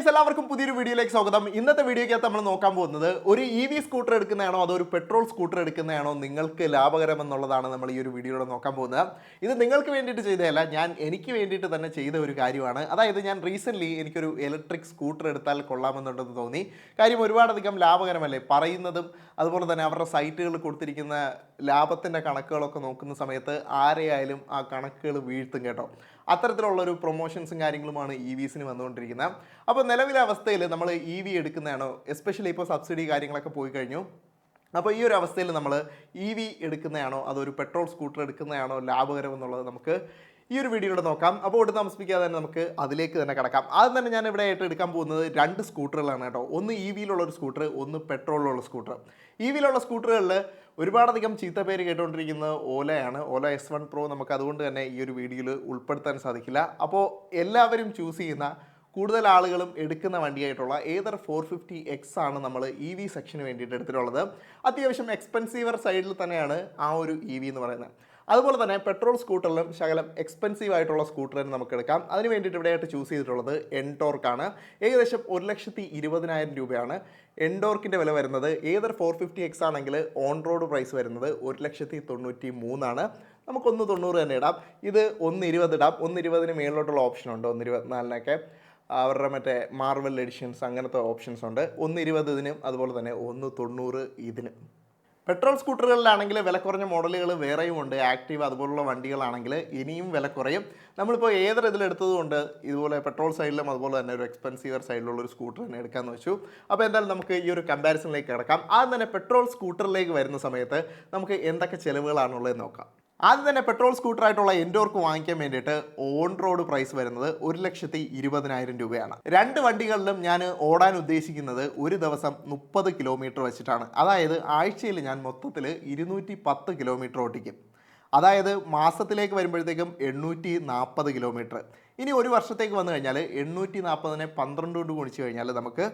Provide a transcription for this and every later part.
എല്ലാവർക്കും പുതിയൊരു വീഡിയോയിലേക്ക് സ്വാഗതം. ഇന്നത്തെ വീഡിയോയ്ക്കകത്ത് നമ്മൾ നോക്കാൻ പോകുന്നത് ഒരു ഇ വി സ്കൂട്ടർ എടുക്കുന്നതാണോ അതോ ഒരു പെട്രോൾ സ്കൂട്ടർ എടുക്കുന്നതാണോ നിങ്ങൾക്ക് ലാഭകരം എന്നുള്ളതാണ് നമ്മൾ ഈ ഒരു വീഡിയോയിലൂടെ നോക്കാൻ പോകുന്നത്. ഇത് നിങ്ങൾക്ക് വേണ്ടിയിട്ട് ചെയ്തതല്ല ഞാൻ എനിക്ക് വേണ്ടിയിട്ട് തന്നെ ചെയ്ത ഒരു കാര്യമാണ്. അതായത് ഞാൻ റീസെന്റ്ലി എനിക്കൊരു ഇലക്ട്രിക് സ്കൂട്ടർ എടുത്താൽ കൊള്ളാമെന്നുണ്ടെന്ന് തോന്നി. കാര്യം ഒരുപാടധികം ലാഭകരമല്ലേ? പറയുന്നതും അതുപോലെ തന്നെ അവരുടെ സൈറ്റുകളിൽ കൊടുത്തിരിക്കുന്ന ലാഭത്തിന്റെ കണക്കുകളൊക്കെ നോക്കുന്ന സമയത്ത് ആരെയായാലും ആ കണക്കുകൾ വീഴ്ത്തും കേട്ടോ. അത്തരത്തിലുള്ള ഒരു പ്രൊമോഷൻസും കാര്യങ്ങളുമാണ് ഇ വിസിന് വന്നുകൊണ്ടിരിക്കുന്നത്. അപ്പോൾ നിലവിലെ അവസ്ഥയിൽ നമ്മൾ ഇ വി എടുക്കുന്നതാണോ? എസ്പെഷ്യലി ഇപ്പോൾ സബ്സിഡി കാര്യങ്ങളൊക്കെ പോയി കഴിഞ്ഞു. അപ്പോൾ ഈ ഒരു അവസ്ഥയിൽ നമ്മൾ ഇ വി എടുക്കുന്നതാണോ? അതോ ഒരു പെട്രോൾ സ്കൂട്ടർ എടുക്കുന്നതാണോ ലാഭകരമെന്നുള്ളത് നമുക്ക് ഈ ഒരു വീഡിയോയിലൂടെ നോക്കാം. അപ്പോൾ ഒട്ടും താമസിപ്പിക്കാതെ തന്നെ നമുക്ക് അതിലേക്ക് തന്നെ കിടക്കാം. ആദ്യം തന്നെ ഞാൻ ഇവിടെ ആയിട്ട് എടുക്കാൻ പോകുന്നത് രണ്ട് സ്കൂട്ടറുകളാണ് കേട്ടോ. ഒന്ന് ഇ വിയിലുള്ള ഒരു സ്കൂട്ടർ ഒന്ന് പെട്രോളിലുള്ള സ്കൂട്ടർ. ഇ വിയിലുള്ള സ്കൂട്ടറുകളിൽ ഒരുപാടധികം ചീത്ത പേര് കേട്ടുകൊണ്ടിരിക്കുന്നത് ഓലയാണ്. ഓല എസ് വൺ പ്രോ നമുക്ക് അതുകൊണ്ട് തന്നെ ഈ ഒരു വീഡിയോയിൽ ഉൾപ്പെടുത്താൻ സാധിക്കില്ല. അപ്പോൾ എല്ലാവരും ചൂസ് ചെയ്യുന്ന കൂടുതൽ ആളുകളും എടുക്കുന്ന വണ്ടിയായിട്ടുള്ള ഏതർ ഫോർ ഫിഫ്റ്റി എക്സ് ആണ് നമ്മൾ ഇ വി സെക്ഷന് വേണ്ടിയിട്ട് എടുത്തിട്ടുള്ളത്. അത്യാവശ്യം എക്സ്പെൻസീവർ സൈഡിൽ തന്നെയാണ് ആ ഒരു ഇ വി എന്ന് പറയുന്നത്. അതുപോലെ തന്നെ പെട്രോൾ സ്കൂട്ടറിലും ശകലം എക്സ്പെൻസീവ് ആയിട്ടുള്ള സ്കൂട്ടർ തന്നെ നമുക്ക് എടുക്കാം. അതിന് വേണ്ടിയിട്ട് ഇവിടെയായിട്ട് ചൂസ് ചെയ്തിട്ടുള്ളത് എൻടോർക്കാണ് ഏകദേശം ഒരു ലക്ഷത്തി ഇരുപതിനായിരം രൂപയാണ്. എൻഡോർക്കിന്റെ വില വരുന്നത് ഏതൊരു ഫോർ ഫിഫ്റ്റി എക്സ് ആണെങ്കിൽ ഓൺ റോഡ് പ്രൈസ് വരുന്നത് ഒരു ലക്ഷത്തി തൊണ്ണൂറ്റി മൂന്നാണ് നമുക്കൊന്ന് തൊണ്ണൂറ് തന്നെ ഇടാം. ഇത് ഒന്ന് ഇരുപത് ഇടാം. ഒന്ന് ഇരുപതിന് മേളിലോട്ടുള്ള ഓപ്ഷൻ ഉണ്ട്. ഒന്ന് ഇരുപത്തിനാലിനൊക്കെ അവരുടെ മറ്റേ മാർവൽ എഡിഷൻസ് അങ്ങനത്തെ ഓപ്ഷൻസ് ഉണ്ട്. ഒന്ന് ഇരുപത് ഇതിനും അതുപോലെ തന്നെ ഒന്ന് തൊണ്ണൂറ് ഇതിനും. പെട്രോൾ സ്കൂട്ടറുകളിലാണെങ്കിൽ വില കുറഞ്ഞ മോഡലുകൾ വേറെയും ഉണ്ട്. ആക്റ്റീവ് അതുപോലുള്ള വണ്ടികളാണെങ്കിൽ ഇനിയും വില കുറയും. നമ്മളിപ്പോൾ ഏതൊരു ഇതിലെടുത്തതുകൊണ്ട് ഇതുപോലെ പെട്രോൾ സൈഡിലും അതുപോലെ തന്നെ ഒരു എക്സ്പെൻസീവർ സൈഡിലുള്ള ഒരു സ്കൂട്ടർ തന്നെ എടുക്കാമെന്ന് വെച്ചു. അപ്പോൾ എന്തായാലും നമുക്ക് ഈ ഒരു കമ്പാരിസണിലേക്ക് കിടക്കാം. ആദ്യം തന്നെ പെട്രോൾ സ്കൂട്ടറിലേക്ക് വരുന്ന സമയത്ത് നമുക്ക് എന്തൊക്കെ ചിലവുകളാണുള്ളതെന്ന് നോക്കാം. ആദ്യം തന്നെ പെട്രോൾ സ്കൂട്ടറായിട്ടുള്ള എൻഡോർക്ക് വാങ്ങിക്കാൻ വേണ്ടിയിട്ട് ഓൺ റോഡ് പ്രൈസ് വരുന്നത് ഒരു ലക്ഷത്തി ഇരുപതിനായിരം രൂപയാണ്. രണ്ട് വണ്ടികളിലും ഞാൻ ഓടാൻ ഉദ്ദേശിക്കുന്നത് ഒരു ദിവസം മുപ്പത് കിലോമീറ്റർ വെച്ചിട്ടാണ്. അതായത് ആഴ്ചയിൽ ഞാൻ മൊത്തത്തിൽ ഇരുന്നൂറ്റി പത്ത് കിലോമീറ്റർ ഓട്ടിക്കും അതായത് മാസത്തിലേക്ക് വരുമ്പോഴത്തേക്കും എണ്ണൂറ്റി നാൽപ്പത് കിലോമീറ്റർ. ഇനി ഒരു വർഷത്തേക്ക് വന്നു കഴിഞ്ഞാൽ എണ്ണൂറ്റി നാൽപ്പതിനെ പന്ത്രണ്ട് കൊണ്ട് ഗുണിച്ച് കഴിഞ്ഞാൽ നമുക്ക്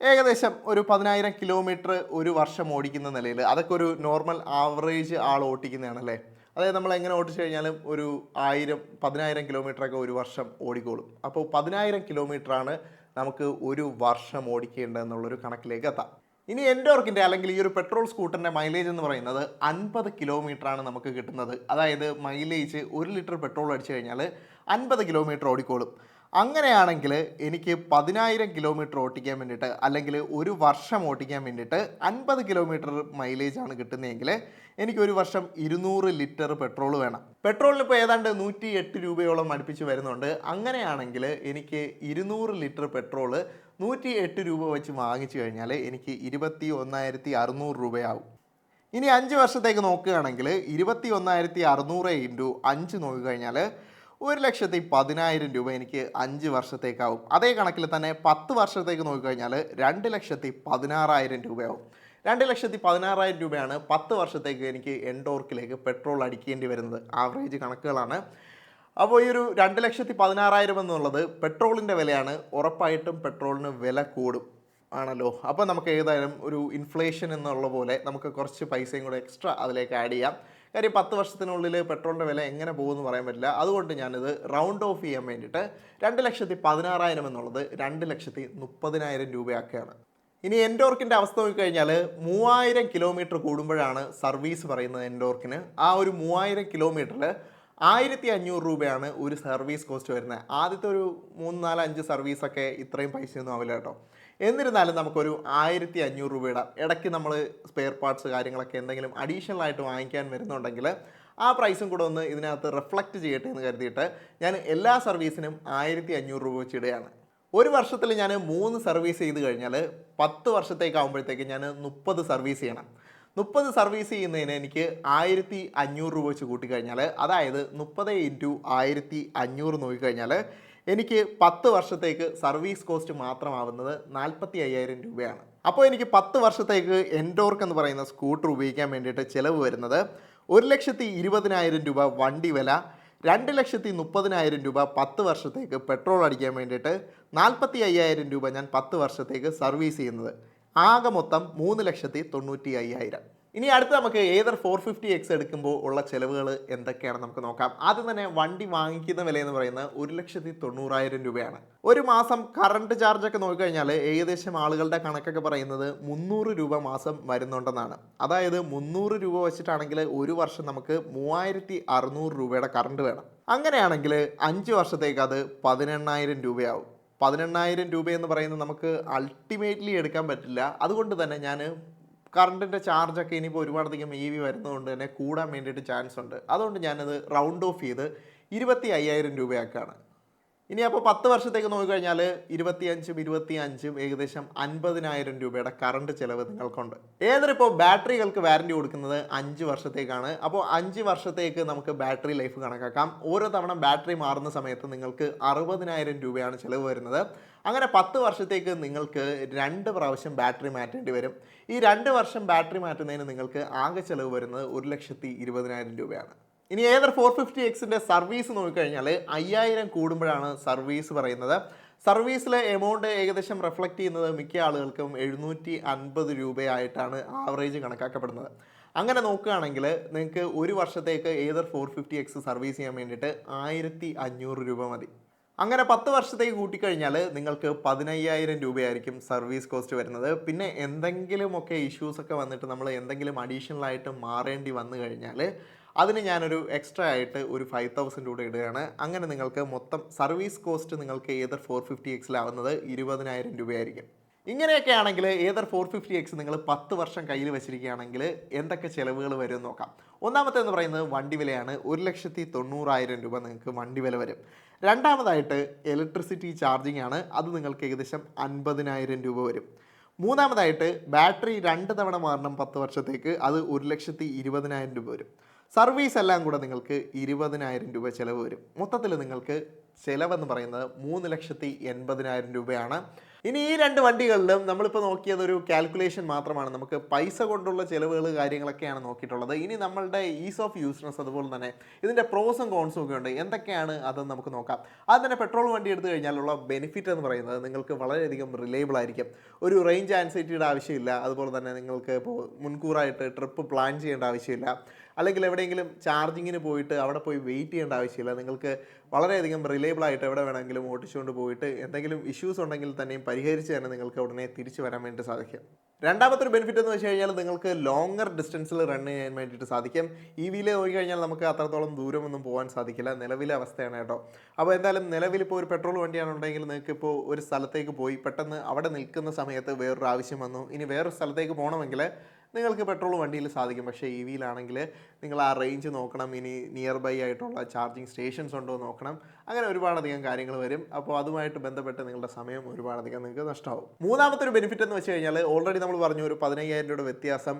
ഏകദേശം ഒരു പതിനായിരം കിലോമീറ്റർ ഒരു വർഷം ഓടിക്കുന്ന നിലയിൽ അതൊക്കെ ഒരു നോർമൽ ആവറേജ് ആൾ ഓട്ടിക്കുന്നതാണല്ലേ അതായത് നമ്മൾ എങ്ങനെ ഓടിച്ചു കഴിഞ്ഞാലും ഒരു ആയിരം പതിനായിരം കിലോമീറ്ററൊക്കെ ഒരു വർഷം ഓടിക്കോളും. അപ്പോൾ പതിനായിരം കിലോമീറ്ററാണ് നമുക്ക് ഒരു വർഷം ഓടിക്കേണ്ടതെന്നുള്ളൊരു കണക്കിലേക്ക് എത്താം. ഇനി എന്റെ എൻഡോർക്കിന്റെ അല്ലെങ്കിൽ ഈ ഒരു പെട്രോൾ സ്കൂട്ടറിന്റെ മൈലേജ് എന്ന് പറയുന്നത് അൻപത് ആണ് നമുക്ക് കിട്ടുന്നത്. അതായത് മൈലേജ് ഒരു ലിറ്റർ പെട്രോൾ അടിച്ചു കഴിഞ്ഞാൽ അൻപത് കിലോമീറ്റർ ഓടിക്കോളും. അങ്ങനെയാണെങ്കിൽ എനിക്ക് പതിനായിരം കിലോമീറ്റർ ഓട്ടിക്കാൻ വേണ്ടിയിട്ട് അല്ലെങ്കിൽ ഒരു വർഷം ഓട്ടിക്കാൻ വേണ്ടിയിട്ട് അൻപത് കിലോമീറ്റർ മൈലേജ് ആണ് കിട്ടുന്നതെങ്കിൽ എനിക്ക് ഒരു വർഷം ഇരുന്നൂറ് ലിറ്റർ പെട്രോൾ വേണം. പെട്രോളിന് ഇപ്പോൾ ഏതാണ്ട് നൂറ്റി എട്ട് രൂപയോളം അടുപ്പിച്ച് വരുന്നുണ്ട്. അങ്ങനെയാണെങ്കിൽ എനിക്ക് ഇരുന്നൂറ് ലിറ്റർ പെട്രോൾ നൂറ്റി എട്ട് രൂപ വെച്ച് വാങ്ങിച്ചു കഴിഞ്ഞാൽ എനിക്ക് ഇരുപത്തി ഒന്നായിരത്തി അറുന്നൂറ് രൂപയാവും. ഇനി അഞ്ച് വർഷത്തേക്ക് നോക്കുകയാണെങ്കിൽ ഇരുപത്തി ഒന്നായിരത്തി അറുന്നൂറ് ഇന്റു അഞ്ച് നോക്കിക്കഴിഞ്ഞാൽ ഒരു ലക്ഷത്തി പതിനായിരം രൂപ എനിക്ക് അഞ്ച് വർഷത്തേക്കാവും. അതേ കണക്കിൽ തന്നെ പത്ത് വർഷത്തേക്ക് നോക്കിക്കഴിഞ്ഞാൽ രണ്ട് ലക്ഷത്തി പതിനാറായിരം രൂപയാവും. രണ്ട് ലക്ഷത്തി പതിനാറായിരം രൂപയാണ് പത്ത് വർഷത്തേക്ക് എനിക്ക് എൻഡോർക്കിലേക്ക് പെട്രോൾ അടിക്കേണ്ടി വരുന്നത്. ആവറേജ് കണക്കുകളാണ്. അപ്പോൾ ഈ ഒരു രണ്ട് ലക്ഷത്തി പതിനാറായിരം എന്നുള്ളത് പെട്രോളിന്റെ വിലയാണ്. ഉറപ്പായിട്ടും പെട്രോളിന് വില കൂടും. ആണല്ലോ? അപ്പോൾ നമുക്ക് ഏതായാലും ഒരു ഇൻഫ്ലേഷൻ എന്നുള്ള പോലെ നമുക്ക് കുറച്ച് പൈസയും കൂടെ എക്സ്ട്രാ അതിലേക്ക് ആഡ് ചെയ്യാം. കാര്യം പത്ത് വർഷത്തിനുള്ളിൽ പെട്രോളിന്റെ വില എങ്ങനെ പോകുമെന്ന് പറയാൻ പറ്റില്ല. അതുകൊണ്ട് ഞാനിത് റൗണ്ട് ഓഫ് ചെയ്യാൻ വേണ്ടിയിട്ട് രണ്ട് ലക്ഷത്തി പതിനാറായിരം എന്നുള്ളത് രണ്ട് ലക്ഷത്തി മുപ്പതിനായിരം രൂപയാക്കുകയാണ്. ഇനി എൻഡോർക്കിന്റെ അവസ്ഥ നോക്കിക്കഴിഞ്ഞാൽ മൂവായിരം കിലോമീറ്റർ കൂടുമ്പോഴാണ് സർവീസ് പറയുന്നത് എൻഡോർക്കിന്. ആ ഒരു മൂവായിരം കിലോമീറ്ററിൽ ആയിരത്തി അഞ്ഞൂറ് രൂപയാണ് ഒരു സർവീസ് കോസ്റ്റ് വരുന്നത്. ആദ്യത്തെ ഒരു മൂന്ന് നാല് അഞ്ച് സർവീസൊക്കെ ഇത്രയും പൈസയൊന്നും ആവില്ല കേട്ടോ. എന്നിരുന്നാലും നമുക്കൊരു ആയിരത്തി അഞ്ഞൂറ് രൂപയുടെ ഇടാം ഇടയ്ക്ക് നമ്മൾ സ്പെയർ പാർട്സ് കാര്യങ്ങളൊക്കെ എന്തെങ്കിലും അഡീഷണൽ ആയിട്ട് വാങ്ങിക്കാൻ വരുന്നുണ്ടെങ്കിൽ ആ പ്രൈസും കൂടെ ഒന്ന് ഇതിനകത്ത് റിഫ്ലക്റ്റ് ചെയ്യട്ടെ എന്ന് കരുതിയിട്ട് ഞാൻ എല്ലാ സർവീസിനും ആയിരത്തി അഞ്ഞൂറ് രൂപ വെച്ച് ഇടുകയാണ്. ഒരു വർഷത്തിൽ ഞാൻ മൂന്ന് സർവീസ് ചെയ്ത് കഴിഞ്ഞാൽ പത്ത് വർഷത്തേക്കാകുമ്പോഴത്തേക്ക് ഞാൻ മുപ്പത് സർവീസ് ചെയ്യണം. മുപ്പത് സർവീസ് ചെയ്യുന്നതിന് എനിക്ക് ആയിരത്തി അഞ്ഞൂറ് രൂപ വെച്ച് കൂട്ടിക്കഴിഞ്ഞാൽ അതായത് മുപ്പത് ഇന്റു ആയിരത്തി അഞ്ഞൂറ് നോക്കിക്കഴിഞ്ഞാൽ എനിക്ക് പത്ത് വർഷത്തേക്ക് സർവീസ് കോസ്റ്റ് മാത്രമാവുന്നത് നാൽപ്പത്തി അയ്യായിരം രൂപയാണ്. അപ്പോൾ എനിക്ക് പത്ത് വർഷത്തേക്ക് എൻഡോർക്ക് എന്ന് പറയുന്ന സ്കൂട്ടർ ഉപയോഗിക്കാൻ വേണ്ടിയിട്ട് ചിലവ് വരുന്നത് ഒരു ലക്ഷത്തി ഇരുപതിനായിരം രൂപ വണ്ടി വില രണ്ട് ലക്ഷത്തി മുപ്പതിനായിരം രൂപ പത്ത് വർഷത്തേക്ക് പെട്രോൾ അടിക്കാൻ വേണ്ടിയിട്ട് നാൽപ്പത്തി അയ്യായിരം രൂപ ഞാൻ പത്ത് വർഷത്തേക്ക് സർവീസ് ചെയ്യുന്നത്. ആകെ മൊത്തം മൂന്ന് ലക്ഷത്തി തൊണ്ണൂറ്റി അയ്യായിരം ഇനി അടുത്ത് നമുക്ക് ഏതർ ഫോർ ഫിഫ്റ്റി എക്സ് എടുക്കുമ്പോൾ ഉള്ള ചിലവുകൾ എന്തൊക്കെയാണ് നമുക്ക് നോക്കാം. ആദ്യം തന്നെ വണ്ടി വാങ്ങിക്കുന്ന വില എന്ന് പറയുന്നത് ഒരു ലക്ഷത്തി തൊണ്ണൂറായിരം രൂപയാണ്. ഒരു മാസം കറണ്ട് ഒക്കെ നോക്കിക്കഴിഞ്ഞാൽ ഏകദേശം ആളുകളുടെ കണക്കൊക്കെ പറയുന്നത് മുന്നൂറ് രൂപ മാസം വരുന്നുണ്ടെന്നാണ്. അതായത് മുന്നൂറ് രൂപ വെച്ചിട്ടാണെങ്കിൽ ഒരു വർഷം നമുക്ക് മൂവായിരത്തി അറുന്നൂറ് രൂപയുടെ കറണ്ട് വേണം. അങ്ങനെയാണെങ്കിൽ അഞ്ച് വർഷത്തേക്ക് അത് പതിനെണ്ണായിരം രൂപയാവും. പതിനെണ്ണായിരം രൂപയെന്ന് പറയുന്നത് നമുക്ക് അൾട്ടിമേറ്റ്ലി എടുക്കാൻ പറ്റില്ല. അതുകൊണ്ട് തന്നെ ഞാൻ കറണ്ടിന്റെ ചാർജൊക്കെ ഇനിയിപ്പോൾ ഒരുപാടധികം ഇ വി വരുന്നതുകൊണ്ട് തന്നെ കൂടാൻ വേണ്ടിയിട്ട് ചാൻസ് ഉണ്ട് അതുകൊണ്ട് ഞാനത് റൗണ്ട് ഓഫ് ചെയ്ത് ഇരുപത്തി അയ്യായിരം രൂപയാക്കാണ്. ഇനി അപ്പോൾ പത്ത് വർഷത്തേക്ക് നോക്കിക്കഴിഞ്ഞാൽ ഇരുപത്തിയഞ്ചും ഇരുപത്തി അഞ്ചും ഏകദേശം അൻപതിനായിരം രൂപയുടെ കറണ്ട് ചിലവ് നിങ്ങൾക്കുണ്ട്. ഏതൊരിപ്പോൾ ബാറ്ററികൾക്ക് വാറണ്ടി കൊടുക്കുന്നത് അഞ്ച് വർഷത്തേക്കാണ്. അപ്പോൾ അഞ്ച് വർഷത്തേക്ക് നമുക്ക് ബാറ്ററി ലൈഫ് കണക്കാക്കാം. ഓരോ തവണ ബാറ്ററി മാറുന്ന സമയത്ത് നിങ്ങൾക്ക് അറുപതിനായിരം രൂപയാണ് ചിലവ് വരുന്നത്. അങ്ങനെ പത്ത് വർഷത്തേക്ക് നിങ്ങൾക്ക് രണ്ട് പ്രാവശ്യം ബാറ്ററി മാറ്റേണ്ടി വരും. ഈ രണ്ട് വർഷം ബാറ്ററി മാറ്റുന്നതിന് നിങ്ങൾക്ക് ആകെ ചിലവ് വരുന്നത് ഒരു ലക്ഷത്തി ഇരുപതിനായിരം രൂപയാണ്. ഇനി ഏതർ ഫോർ ഫിഫ്റ്റി എക്സിന്റെ സർവീസ് നോക്കിക്കഴിഞ്ഞാൽ അയ്യായിരം കൂടുമ്പോഴാണ് സർവീസ് പറയുന്നത്. സർവീസിലെ എമൗണ്ട് ഏകദേശം റിഫ്ലക്റ്റ് ചെയ്യുന്നത് മിക്ക ആളുകൾക്കും എഴുന്നൂറ്റി അൻപത് രൂപയായിട്ടാണ് ആവറേജ് കണക്കാക്കപ്പെടുന്നത്. അങ്ങനെ നോക്കുകയാണെങ്കിൽ നിങ്ങൾക്ക് ഒരു വർഷത്തേക്ക് Ather four fifty X service ചെയ്യാൻ വേണ്ടിയിട്ട് ആയിരത്തി അഞ്ഞൂറ് രൂപ മതി. അങ്ങനെ പത്ത് വർഷത്തേക്ക് കൂട്ടിക്കഴിഞ്ഞാൽ നിങ്ങൾക്ക് പതിനയ്യായിരം രൂപയായിരിക്കും സർവീസ് കോസ്റ്റ് വരുന്നത്. പിന്നെ എന്തെങ്കിലുമൊക്കെ ഇഷ്യൂസൊക്കെ വന്നിട്ട് നമ്മൾ എന്തെങ്കിലും അഡീഷണൽ ആയിട്ട് മാറേണ്ടി വന്നു കഴിഞ്ഞാൽ അതിന് ഞാനൊരു എക്സ്ട്രാ ആയിട്ട് ഒരു ഫൈവ് തൗസൻഡ് കൂടെ ഇടുകയാണ്. അങ്ങനെ നിങ്ങൾക്ക് മൊത്തം സർവീസ് കോസ്റ്റ് നിങ്ങൾക്ക് ഏതർ ഫോർ ഫിഫ്റ്റി എക്സിലാവുന്നത് ഇരുപതിനായിരം രൂപയായിരിക്കും. ഇങ്ങനെയൊക്കെ ആണെങ്കിൽ ഏതർ ഫോർ ഫിഫ്റ്റി എക്സ് നിങ്ങൾ പത്ത് വർഷം കയ്യിൽ വെച്ചിരിക്കുകയാണെങ്കിൽ എന്തൊക്കെ ചിലവുകൾ വരും നോക്കാം. ഒന്നാമത്തെ എന്ന് പറയുന്നത് വണ്ടി വിലയാണ് ഒരു ലക്ഷത്തി തൊണ്ണൂറായിരം രൂപ നിങ്ങൾക്ക് വണ്ടി വില വരും. രണ്ടാമതായിട്ട് ഇലക്ട്രിസിറ്റി ചാർജിങ് ആണ് അത് നിങ്ങൾക്ക് ഏകദേശം അൻപതിനായിരം രൂപ വരും. മൂന്നാമതായിട്ട് ബാറ്ററി രണ്ട് തവണ മാറണം പത്ത് വർഷത്തേക്ക് അത് ഒരു ലക്ഷത്തി ഇരുപതിനായിരം രൂപ വരും. സർവീസ് എല്ലാം കൂടെ നിങ്ങൾക്ക് ഇരുപതിനായിരം രൂപ ചിലവ് വരും. മൊത്തത്തിൽ നിങ്ങൾക്ക് ചിലവെന്ന് പറയുന്നത് മൂന്ന് ലക്ഷത്തി എൺപതിനായിരം രൂപയാണ്. ഇനി ഈ രണ്ട് വണ്ടികളിലും നമ്മളിപ്പോൾ നോക്കിയത് ഒരു കാൽക്കുലേഷൻ മാത്രമാണ്. നമുക്ക് പൈസ കൊണ്ടുള്ള ചിലവുകൾ കാര്യങ്ങളൊക്കെയാണ് നോക്കിയിട്ടുള്ളത്. ഇനി നമ്മളുടെ ഈസ് ഓഫ് യൂസ്നെസ് അതുപോലെ തന്നെ ഇതിന്റെ പ്രോസും കോൺസും ഒക്കെ ഉണ്ട്. എന്തൊക്കെയാണ് അതെന്ന് നമുക്ക് നോക്കാം. അത് തന്നെ പെട്രോൾ വണ്ടി എടുത്തു കഴിഞ്ഞാലുള്ള ബെനിഫിറ്റ് എന്ന് പറയുന്നത് നിങ്ങൾക്ക് വളരെയധികം റിലയബിൾ ആയിരിക്കും. ഒരു റേഞ്ച് ആൻസൈറ്റിയുടെ ആവശ്യമില്ല. അതുപോലെ തന്നെ നിങ്ങൾക്ക് ഇപ്പോൾ മുൻകൂറായിട്ട് ട്രിപ്പ് പ്ലാൻ ചെയ്യേണ്ട ആവശ്യമില്ല. അല്ലെങ്കിൽ എവിടെയെങ്കിലും ചാർജിങ്ങിന് പോയിട്ട് അവിടെ പോയി വെയിറ്റ് ചെയ്യേണ്ട ആവശ്യമില്ല. നിങ്ങൾക്ക് വളരെയധികം റിലയബിൾ ആയിട്ട് എവിടെ വേണമെങ്കിലും ഓടിച്ചുകൊണ്ട് പോയിട്ട് എന്തെങ്കിലും ഇഷ്യൂസ് ഉണ്ടെങ്കിൽ തന്നെയും പരിഹരിച്ച് തന്നെ നിങ്ങൾക്ക് ഉടനെ തിരിച്ചു വരാൻ വേണ്ടി സാധിക്കും. രണ്ടാമത്തെ ഒരു ബെനിഫിറ്റ് എന്ന് വെച്ച് കഴിഞ്ഞാൽ നിങ്ങൾക്ക് ലോങ്ങർ ഡിസ്റ്റൻസിൽ റൺ ചെയ്യാൻ വേണ്ടിയിട്ട് സാധിക്കും. ഇ വിയിലെ നോക്കി കഴിഞ്ഞാൽ നമുക്ക് അത്രത്തോളം ദൂരമൊന്നും പോകാൻ സാധിക്കില്ല. നിലവിലെ അവസ്ഥയാണ് കേട്ടോ. അപ്പോൾ എന്തായാലും നിലവിൽ ഇപ്പോൾ ഒരു പെട്രോൾ വണ്ടിയാണുണ്ടെങ്കിൽ നിങ്ങൾക്ക് ഇപ്പോൾ ഒരു സ്ഥലത്തേക്ക് പോയി പെട്ടെന്ന് അവിടെ നിൽക്കുന്ന സമയത്ത് വേറൊരു ആവശ്യം വന്നു. ഇനി വേറൊരു സ്ഥലത്തേക്ക് പോകണമെങ്കിൽ നിങ്ങൾക്ക് പെട്രോൾ വണ്ടിയിൽ സാധിക്കും. പക്ഷേ ഇ വിയിലാണെങ്കിൽ നിങ്ങൾ ആ റേഞ്ച് നോക്കണം. ഇനി നിയർ ബൈ ആയിട്ടുള്ള ചാർജിങ് സ്റ്റേഷൻസ് ഉണ്ടോ നോക്കണം. അങ്ങനെ ഒരുപാടധികം കാര്യങ്ങൾ വരും. അപ്പോൾ അതുമായിട്ട് ബന്ധപ്പെട്ട് നിങ്ങളുടെ സമയം ഒരുപാടധികം നിങ്ങൾക്ക് നഷ്ടമാവും മൂന്നാമത്തെ ഒരു ബെനിഫിറ്റ് എന്ന് വെച്ച് കഴിഞ്ഞാൽ ഓൾറെഡി നമ്മൾ പറഞ്ഞു ഒരു പതിനയ്യായിരം രൂപയുടെ വ്യത്യാസം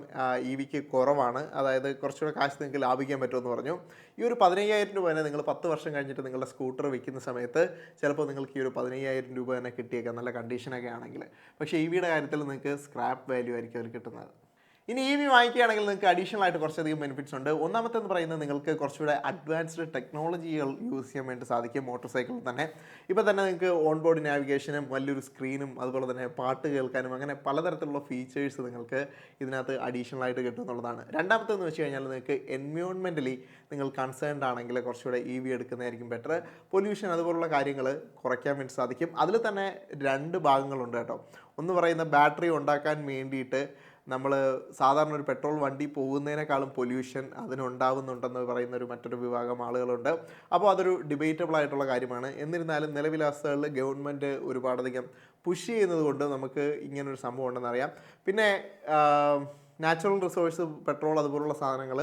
ഇ വിക്ക് കുറവാണ്. അതായത് കുറച്ചുകൂടെ കാശ് നിങ്ങൾക്ക് ലാഭിക്കാൻ പറ്റുമെന്ന് പറഞ്ഞു. ഈ ഒരു പതിനയ്യായിരം രൂപ തന്നെ നിങ്ങൾ പത്ത് വർഷം കഴിഞ്ഞിട്ട് നിങ്ങളുടെ സ്കൂട്ടർ വിൽക്കുന്ന സമയത്ത് ചിലപ്പോൾ നിങ്ങൾക്ക് ഈ ഒരു പതിനയ്യായിരം രൂപ തന്നെ കിട്ടിയേക്കാം. നല്ല കണ്ടീഷനൊക്കെ ആണെങ്കിൽ. പക്ഷേ ഇ വിയുടെ കാര്യത്തിൽ നിങ്ങൾക്ക് സ്ക്രാപ്പ് വാല്യൂ ആയിരിക്കും അവർ കിട്ടുന്നത്. ഇനി ഇ വി വാങ്ങിക്കുകയാണെങ്കിൽ നിങ്ങൾക്ക് അഡീഷണൽ ആയിട്ട് കുറച്ചധികം ബെനിഫിറ്റ്സ് ഉണ്ട്. ഒന്നാമത്തെ എന്ന് പറയുന്നത് നിങ്ങൾക്ക് കുറച്ചുകൂടെ അഡ്വാൻസ്ഡ് ടെക്നോളജികൾ യൂസ് ചെയ്യാൻ വേണ്ടി സാധിക്കും മോട്ടോർ സൈക്കിളിൽ തന്നെ. ഇപ്പോൾ തന്നെ നിങ്ങൾക്ക് ഓൺ ബോർഡ് നാവിഗേഷനും വലിയൊരു സ്ക്രീനും അതുപോലെ തന്നെ പാട്ട് കേൾക്കാനും അങ്ങനെ പലതരത്തിലുള്ള ഫീച്ചേഴ്സ് നിങ്ങൾക്ക് ഇതിനകത്ത് അഡീഷണൽ ആയിട്ട് കിട്ടും എന്നുള്ളതാണ്. രണ്ടാമത്തെന്ന് വെച്ച് കഴിഞ്ഞാൽ നിങ്ങൾക്ക് എൻവയോൺമെന്റലി നിങ്ങൾ കൺസേൺഡ് ആണെങ്കിൽ കുറച്ചുകൂടെ ഇ വി എടുക്കുന്നതായിരിക്കും ബെറ്റർ പൊല്യൂഷൻ അതുപോലുള്ള കാര്യങ്ങൾ കുറയ്ക്കാൻ വേണ്ടി സാധിക്കും. അതിൽ തന്നെ രണ്ട് ഭാഗങ്ങളുണ്ട് കേട്ടോ. ഒന്ന് പറയുന്ന ബാറ്ററി ഉണ്ടാക്കാൻ വേണ്ടിയിട്ട് നമ്മൾ സാധാരണ ഒരു പെട്രോൾ വണ്ടി പോകുന്നതിനേക്കാളും പൊല്യൂഷൻ അതിനുണ്ടാവുന്നുണ്ടെന്ന് പറയുന്ന ഒരു മറ്റൊരു വിഭാഗം ആളുകളുണ്ട്. അപ്പോൾ അതൊരു ഡിബേറ്റബിൾ ആയിട്ടുള്ള കാര്യമാണ്. എന്നിരുന്നാലും നിലവിലെ അവസ്ഥകളിൽ ഗവൺമെന്റ് ഒരുപാടധികം പുഷ് ചെയ്യുന്നത് കൊണ്ട് നമുക്ക് ഇങ്ങനൊരു സംഭവം ഉണ്ടെന്നറിയാം പിന്നെ നാച്ചുറൽ റിസോഴ്സ് പെട്രോൾ അതുപോലുള്ള സാധനങ്ങൾ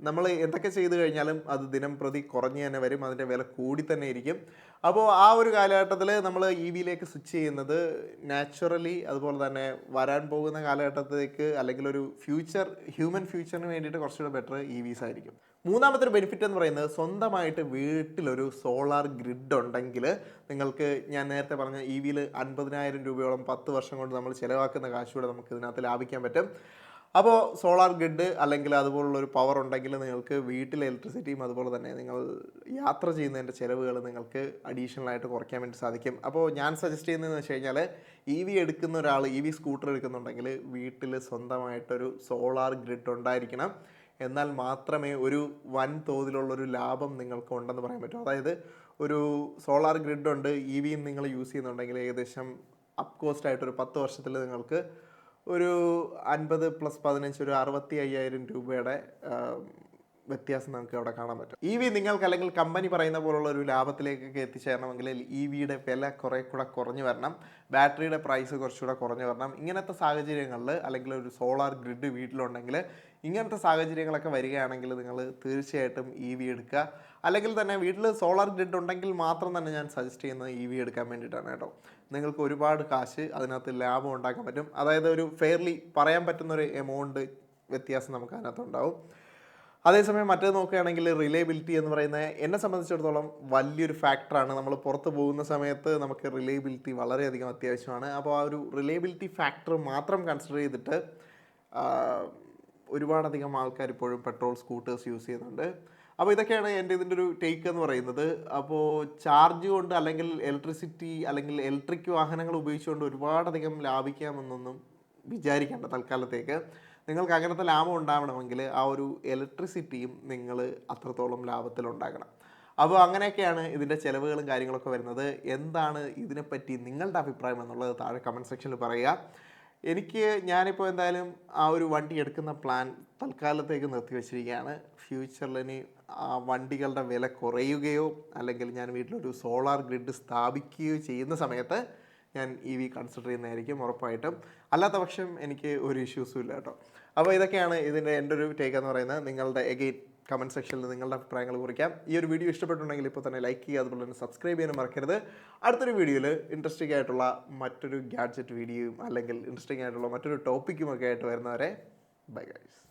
നമ്മൾ എന്തൊക്കെ ചെയ്തു കഴിഞ്ഞാലും അത് ദിനം പ്രതി കുറഞ്ഞു തന്നെ വരും അതിന്റെ വില കൂടി തന്നെ ഇരിക്കും. അപ്പോൾ ആ ഒരു കാലഘട്ടത്തിൽ നമ്മൾ ഇ വിയിലേക്ക് സ്വിച്ച് ചെയ്യുന്നത് നാച്ചുറലി അതുപോലെ തന്നെ വരാൻ പോകുന്ന കാലഘട്ടത്തിലേക്ക് അല്ലെങ്കിൽ ഒരു ഫ്യൂച്ചർ ഹ്യൂമൻ ഫ്യൂച്ചറിന് വേണ്ടിയിട്ട് കുറച്ചുകൂടെ ബെറ്റർ ഇ വിസ് ആയിരിക്കും. മൂന്നാമത്തെ ഒരു ബെനിഫിറ്റ് എന്ന് പറയുന്നത് സ്വന്തമായിട്ട് വീട്ടിലൊരു സോളാർ ഗ്രിഡ് ഉണ്ടെങ്കിൽ നിങ്ങൾക്ക് ഞാൻ നേരത്തെ പറഞ്ഞ ഇ വിയിൽ അൻപതിനായിരം രൂപയോളം പത്ത് വർഷം കൊണ്ട് നമ്മൾ ചിലവാക്കുന്ന കാശ് കൂടെ നമുക്ക് ഇതിനകത്ത് ലാഭിക്കാൻ പറ്റും. അപ്പോൾ സോളാർ ഗ്രിഡ് അല്ലെങ്കിൽ അതുപോലുള്ള ഒരു പവർ ഉണ്ടെങ്കിൽ നിങ്ങൾക്ക് വീട്ടിലെ ഇലക്ട്രിസിറ്റിയും അതുപോലെ തന്നെ നിങ്ങൾ യാത്ര ചെയ്യുന്നതിന്റെ ചിലവുകൾ നിങ്ങൾക്ക് അഡീഷണൽ ആയിട്ട് കുറയ്ക്കാൻ വേണ്ടി സാധിക്കും. അപ്പോൾ ഞാൻ സജസ്റ്റ് ചെയ്യുന്നതെന്ന് വെച്ച് കഴിഞ്ഞാൽ ഇ വി എടുക്കുന്ന ഒരാൾ ഇ വി സ്കൂട്ടർ എടുക്കുന്നുണ്ടെങ്കിൽ വീട്ടിൽ സ്വന്തമായിട്ടൊരു സോളാർ ഗ്രിഡ് ഉണ്ടായിരിക്കണം. എന്നാൽ മാത്രമേ ഒരു വൻ തോതിലുള്ളൊരു ലാഭം നിങ്ങൾക്ക് ഉണ്ടെന്ന് പറയാൻ പറ്റൂ. അതായത് ഒരു സോളാർ ഗ്രിഡ് ഉണ്ട് ഇ വിയും നിങ്ങൾ യൂസ് ചെയ്യുന്നുണ്ടെങ്കിൽ ഏകദേശം അപ്പ് കോസ്റ്റ് പത്ത് വർഷത്തിൽ നിങ്ങൾക്ക് ഒരു അൻപത് പ്ലസ് പതിനഞ്ച് ഒരു അറുപത്തി അയ്യായിരം രൂപയുടെ വ്യത്യാസം നമുക്ക് അവിടെ കാണാൻ പറ്റും. ഇ വി നിങ്ങൾക്ക് അല്ലെങ്കിൽ കമ്പനി പറയുന്ന പോലുള്ള ഒരു ലാഭത്തിലേക്കൊക്കെ എത്തിച്ചേരണമെങ്കിൽ ഇ വിയുടെ വില കുറേ കൂടെ കുറഞ്ഞു വരണം. ബാറ്ററിയുടെ പ്രൈസ് കുറച്ചുകൂടെ കുറഞ്ഞു വരണം. ഇങ്ങനത്തെ സാഹചര്യങ്ങളിൽ അല്ലെങ്കിൽ ഒരു സോളാർ ഗ്രിഡ് വീട്ടിലുണ്ടെങ്കിൽ ഇങ്ങനത്തെ സാഹചര്യങ്ങളൊക്കെ വരികയാണെങ്കിൽ നിങ്ങൾ തീർച്ചയായിട്ടും ഇ വി എടുക്കുക. അല്ലെങ്കിൽ തന്നെ വീട്ടിൽ സോളാർ ഗ്രിഡ് ഉണ്ടെങ്കിൽ മാത്രം തന്നെ ഞാൻ സജസ്റ്റ് ചെയ്യുന്നത് ഇ വി എടുക്കാൻ വേണ്ടിയിട്ടാണ് കേട്ടോ. നിങ്ങൾക്ക് ഒരുപാട് കാശ് അതിനകത്ത് ലാഭം ഉണ്ടാക്കാൻ പറ്റും. അതായത് ഒരു ഫെയർലി പറയാൻ പറ്റുന്ന ഒരു എമൗണ്ട് വ്യത്യാസം നമുക്ക് അതിനകത്ത് ഉണ്ടാവും. അതേസമയം മറ്റേ നോക്കുകയാണെങ്കിൽ റിലയബിലിറ്റി എന്ന് പറയുന്നത് എന്നെ സംബന്ധിച്ചിടത്തോളം വലിയൊരു ഫാക്ടറാണ് നമ്മൾ പുറത്ത് പോകുന്ന സമയത്ത് നമുക്ക് റിലയബിലിറ്റി വളരെയധികം അത്യാവശ്യമാണ്. അപ്പോൾ ആ ഒരു റിലയബിലിറ്റി ഫാക്ടർ മാത്രം കൺസിഡർ ചെയ്തിട്ട് ഒരുപാടധികം ആൾക്കാർ ഇപ്പോഴും പെട്രോൾ സ്കൂട്ടേഴ്സ് യൂസ് ചെയ്യുന്നുണ്ട്. അപ്പോൾ ഇതൊക്കെയാണ് എന്റെ ഇതിന്റെ ഒരു ടേക്ക് എന്ന് പറയുന്നത്. അപ്പോൾ ചാർജ് കൊണ്ട് അല്ലെങ്കിൽ ഇലക്ട്രിസിറ്റി അല്ലെങ്കിൽ ഇലക്ട്രിക് വാഹനങ്ങൾ ഉപയോഗിച്ചുകൊണ്ട് ഒരുപാടധികം ലാഭിക്കാമെന്നൊന്നും വിചാരിക്കേണ്ട തൽക്കാലത്തേക്ക്. നിങ്ങൾക്ക് അങ്ങനത്തെ ലാഭം ഉണ്ടാവണമെങ്കിൽ ആ ഒരു ഇലക്ട്രിസിറ്റിയും നിങ്ങൾ അത്രത്തോളം ലാഭത്തിലുണ്ടാക്കണം അപ്പോൾ അങ്ങനെയൊക്കെയാണ് ഇതിന്റെ ചിലവുകളും കാര്യങ്ങളൊക്കെ വരുന്നത്. എന്താണ് ഇതിനെപ്പറ്റി നിങ്ങളുടെ അഭിപ്രായം എന്നുള്ളത് താഴെ കമന്റ് സെക്ഷനിൽ പറയുക. എനിക്ക് ഞാനിപ്പോൾ എന്തായാലും ആ ഒരു വണ്ടി എടുക്കുന്ന പ്ലാൻ തൽക്കാലത്തേക്ക് നിർത്തിവെച്ചിരിക്കുകയാണ് ഫ്യൂച്ചറിൽ ഇനി ആ വണ്ടികളുടെ വില കുറയുകയോ അല്ലെങ്കിൽ ഞാൻ വീട്ടിലൊരു സോളാർ ഗ്രിഡ് സ്ഥാപിക്കുകയോ ചെയ്യുന്ന സമയത്ത് ഞാൻ ഇ വി കൺസിഡർ ചെയ്യുന്നതായിരിക്കും ഉറപ്പായിട്ടും. അല്ലാത്ത പക്ഷം എനിക്ക് ഒരു ഇഷ്യൂസും ഇല്ല കേട്ടോ. അപ്പോൾ ഇതൊക്കെയാണ് ഇതിന്റെ എന്റെ ഒരു ടേക്ക് എന്ന് പറയുന്നത്. നിങ്ങളുടെ എഗെയിൻ കമന്റ് സെക്ഷനിൽ നിങ്ങളുടെ അഭിപ്രായങ്ങൾ കുറിക്കാം. ഈ ഒരു വീഡിയോ ഇഷ്ടപ്പെട്ടുണ്ടെങ്കിൽ ഇപ്പോൾ തന്നെ ലൈക്ക് ചെയ്യുക അതുപോലെ തന്നെ സബ്സ്ക്രൈബ് ചെയ്യാനും മറക്കരുത്. അടുത്തൊരു വീഡിയോയിൽ ഇൻട്രസ്റ്റിംഗ് ആയിട്ടുള്ള മറ്റൊരു ഗാഡ്ജറ്റ് വീഡിയോയും അല്ലെങ്കിൽ ഇൻട്രസ്റ്റിംഗ് ആയിട്ടുള്ള മറ്റൊരു ടോപ്പിക്കും ഒക്കെ ആയിട്ട് വരുന്നവരെ ബൈ ഗൈസ്